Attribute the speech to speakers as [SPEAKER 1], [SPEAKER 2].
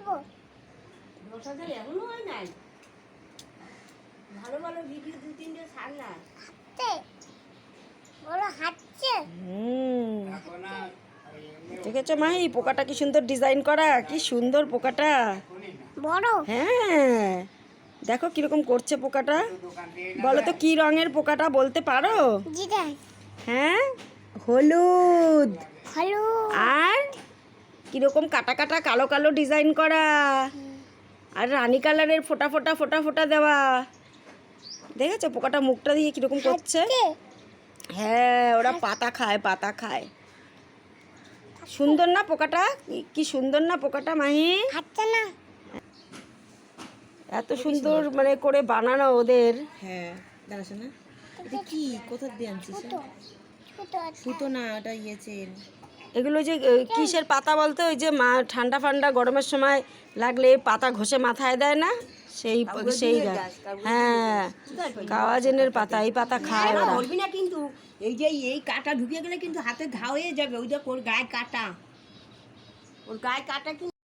[SPEAKER 1] হাঁটবো
[SPEAKER 2] দশ হাজার এখনও হয় নাই? ভালো ভালো ভিডিও দু তিনটে ছাড় না।
[SPEAKER 1] হাঁটতে। বলো হাঁটছে?
[SPEAKER 3] হুম। দেখেছ মাহি পোকাটা কি সুন্দর ডিজাইন করা? কি সুন্দর পোকাটা।
[SPEAKER 1] বড়?
[SPEAKER 3] হ্যাঁ। দেখো কীরকম করছে পোকাটা। বলো তো কি রঙের পোকাটা বলতে পারো? হ্যাঁ? হলুদ। আর কীরকম কাটা কাটা কালো কালো ডিজাইন করা। আর রানী কালারের ফোটা ফোটা ফোটা ফোটা দেওয়া। দেখেছ পোকাটা মুখটা দিয়ে কীরকম করছে? হ্যাঁ ওরা পাতা খায় পাতা খায়। সুন্দর না পোকাটা? কি- সুন্দর না পোকাটা মাহি?
[SPEAKER 1] না।
[SPEAKER 3] এত সুন্দর মানে করে বানানো ওদের।
[SPEAKER 4] হ্যাঁ না কি? কোথা দিয়ে আনছিস? সুতো না ওটা ইয়েছেন
[SPEAKER 3] এগুলো যে কিসের পাতা বলতে? ওই যে মা ঠান্ডা ফান্ডা গরমের সময় লাগলে পাতা ঘষে মাথায় দেয় না? সেই সেই গাছ। হ্যাঁ কাওয়াজেনের পাতা এই পাতা খায় ওরা।
[SPEAKER 2] বলবি না কিন্তু এই যে এই কাটা ঢুকে গেলে কিন্তু হাতে ঘা হয়ে যাবে ওই যে ওর গায়ে কাটা। ওর গায়ে কাটা কিন্তু